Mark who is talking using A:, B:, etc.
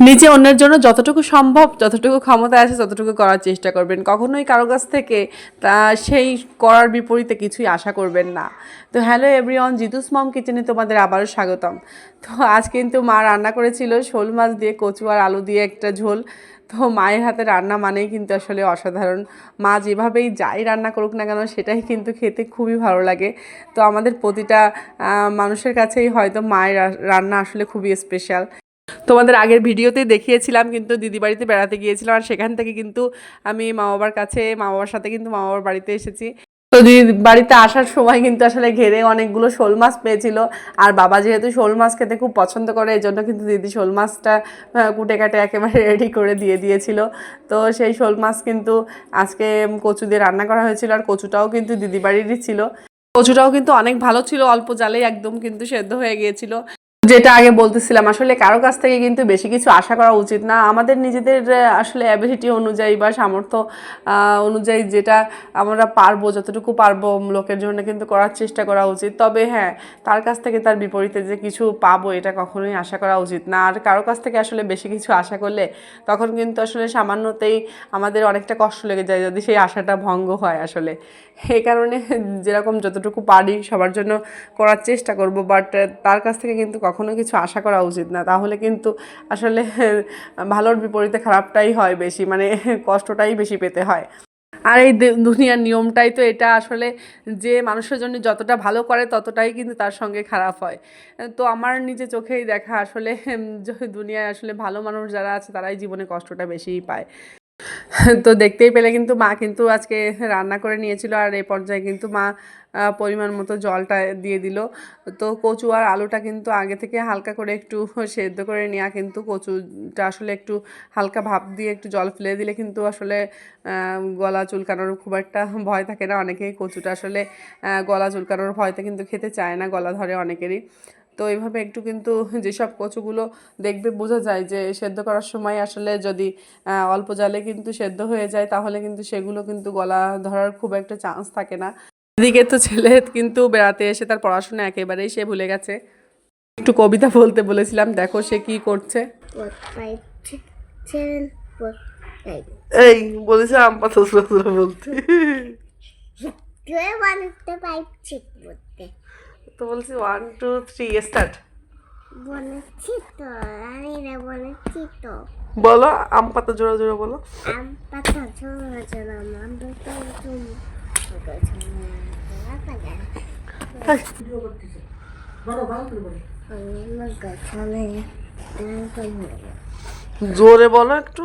A: নিজে অন্যের জন্য যতটুকু সম্ভব, যতটুকু ক্ষমতা আছে, ততটুকু করার চেষ্টা করবেন। কখনোই কারও কাছ থেকে তা, সেই করার বিপরীতে কিছুই আশা করবেন না। তো হ্যালো এভরিওয়ান, জিতুস মম কিচেনে তোমাদের আবারও স্বাগতম। তো আজ কিন্তু মা রান্না করেছিল শোল মাছ দিয়ে কচু আর আলু দিয়ে একটা ঝোল। তো মায়ের হাতে রান্না মানেই কিন্তু আসলে অসাধারণ। মা যেভাবেই যাই রান্না করুক না কেন, সেটাই কিন্তু খেতে খুবই ভালো লাগে। তো আমাদের প্রতিটা মানুষের কাছেই হয়তো মায়ের রান্না আসলে খুবই স্পেশাল তোমাদের আগের ভিডিওতেই দেখিয়েছিলাম, কিন্তু দিদি বাড়িতে বেড়াতে গিয়েছিলাম আর সেখান থেকে কিন্তু আমি মা বাবার কাছে মা বাবার সাথে কিন্তু মা বাবার বাড়িতে এসেছি। তো বাড়িতে আসার সময় কিন্তু আসলে ঘেরে অনেকগুলো শোল মাছ পেয়েছিল আর বাবা যেহেতু শোল মাছ খেতে খুব পছন্দ করে এই জন্য কিন্তু দিদি শোল মাছটা কুটে কাটে একেবারে রেডি করে দিয়ে দিয়েছিল। তো সেই শোল মাছ কিন্তু আজকে কচু দিয়ে রান্না করা হয়েছিল আর কচুটাও কিন্তু দিদি বাড়িরই ছিল। কচুটাও কিন্তু অনেক ভালো ছিল, অল্প জালেই একদম কিন্তু সেদ্ধ হয়ে গিয়েছিল। যেটা আগে বলতেছিলাম, আসলে কারও কাছ থেকে কিন্তু বেশি কিছু আশা করা উচিত না। আমাদের নিজেদের আসলে অ্যাবিলিটি অনুযায়ী বা সামর্থ্য অনুযায়ী যেটা আমরা পারব, যতটুকু পারব, লোকের জন্য কিন্তু করার চেষ্টা করা উচিত। তবে হ্যাঁ তার কাছ থেকে তার বিপরীতে যে কিছু পাবো, এটা কখনোই আশা করা উচিত না। আর কারও কাছ থেকে আসলে বেশি কিছু আশা করলে, তখন কিন্তু আসলে সামান্যতেই আমাদের অনেকটা কষ্ট লেগে যায় যদি সেই আশাটা ভঙ্গ হয় আসলে। এই কারণে যেরকম যতটুকু পারি সবার জন্য করার চেষ্টা করব বাট তার কাছ থেকে কিন্তু কখনো কিছু আশা করা উচিত না। তাহলে কিন্তু আসলে ভালোর বিপরীতে খারাপটাই হয় বেশি মানে কষ্টটাই বেশি পেতে হয়। আর এই দুনিয়ার নিয়মটাই তো এটা আসলে যে মানুষের জন্য যতটা ভালো করে ততটাই কিন্তু তার সঙ্গে খারাপ হয়। তো আমার নিজে চোখেই দেখা আসলে দুনিয়ায় আসলে ভালো মানুষ যারা আছে তারাই জীবনে কষ্টটা বেশিই পায়। তো দেখতেই পেলে কিন্তু মা কিন্তু আজকে রান্না করে নিয়েছিল আর এ পর্যায়ে কিন্তু মা পরিমাণ মতো জলটা দিয়ে দিল। তো কচু আর আলুটা কিন্তু আগে থেকে হালকা করে একটু সেদ্ধ করে নেওয়া কিন্তু কচুটা আসলে একটু হালকা ভাপ দিয়ে একটু জল ফেলে দিলে কিন্তু আসলে গলা চুলকানোর খুব একটা ভয় থাকে না। অনেকেই কচুটা আসলে গলা চুলকানোর ভয়তে কিন্তু খেতে চায় না, গলা ধরে অনেকেরই। তো এইভাবে একটু কিন্তু যেসব কচুগুলো দেখবে বোঝা যায় যে সেদ্ধ করার সময় আসলে যদি অল্প জালে কিন্তু সেদ্ধ হয়ে যায় তাহলে কিন্তু সেগুলো কিন্তু গলা ধরার খুব একটা চান্স থাকে না। এদিকে তো ছেলে কিন্তু বেড়াতে এসে তার পড়াশোনা একেবারেই সে ভুলে গেছে। একটু কবিতা বলতে বলেছিলাম দেখো সে কি করছে. এই বলেছে আম পাতা বলতে। তো বলছি ওয়ান টু থ্রি স্টার্ট
B: বলেছি তো আমি না বলেছি তো।
A: বলো আম পাতা জোড়া জোড়া বলো।
B: আম পাতা মান দুটো তুমি
A: জোরে বলো একটু।